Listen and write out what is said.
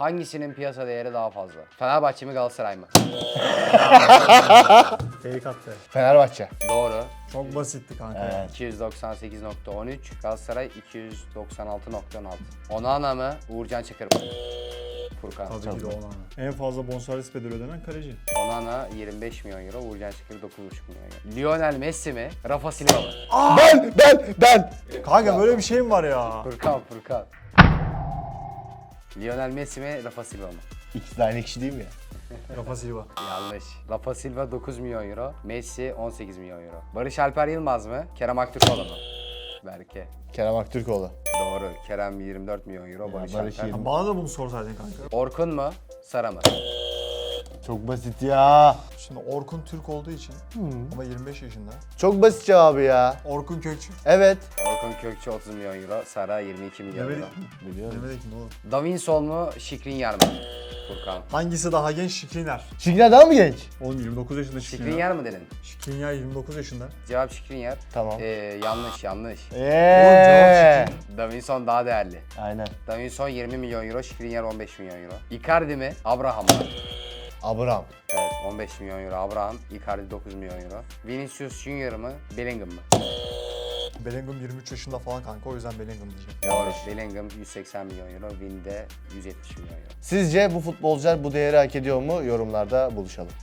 Hangisinin piyasa değeri daha fazla? Fenerbahçe mi Galatasaray mı? Fake attı. Fenerbahçe. Doğru. Çok basitti kanka. Evet. 298.13, Galatasaray 296.16. Onana mı? Uğurcan Çakır mı? Furkan. Tabii ki de Onana. En fazla bonservis bedeli ödenen kaleci. Onana 25 milyon euro, Uğurcan Çakır 9,5 milyon euro. Lionel Messi mi? Rafa Silva mı? Ben, ben, ben. Kanka böyle bir şey mi var ya? Furkan, Furkan. Lionel Messi mi? Rafa Silva mı? İkisi de aynı kişi değil mi ya? Rafa Silva. Yanlış. Rafa Silva 9 milyon euro, Messi 18 milyon euro. Barış Alper Yılmaz mı? Kerem Aktürkoğlu mu? Berke. Kerem Aktürkoğlu. Doğru. Kerem 24 milyon euro, Barış, Barış Alper. 20. Bana da bunu sorsaydın kanka. Orkun mu? Sara mı? Çok basit ya. Şimdi Orkun Türk olduğu için ama 25 yaşında. Çok basit cevabı ya. Orkun Kökçü. Evet. Orkun Kökçü 30 milyon euro, Sara 22 milyon Demedik euro. mi? Biliyorum. Demedik mi oğlum? Davinson mu? Şikrinyar mı? Furkan. Hangisi daha genç? Şikriner. Şikner daha mı genç? Oğlum 29 yaşında Şikriner. Şikrinyar mı dedin? Şikriner 29 yaşında. Cevap Şikrinyar. Tamam. Ee, yanlış, yanlış. Eee. Davinson daha değerli. Aynen. Davinson 20 milyon euro, Şikrinyar 15 milyon euro. Icardi mi? Abraham mı? Abraham. Evet 15 milyon euro Abraham, Icardi 9 milyon euro. Vinicius Junior mı? Bellingham mı? Bellingham 23 yaşında falan kanka o yüzden Bellingham diyeceğim. Doğru. Bellingham 180 milyon euro, Vin de 170 milyon euro. Sizce bu futbolcular bu değeri hak ediyor mu? Yorumlarda buluşalım.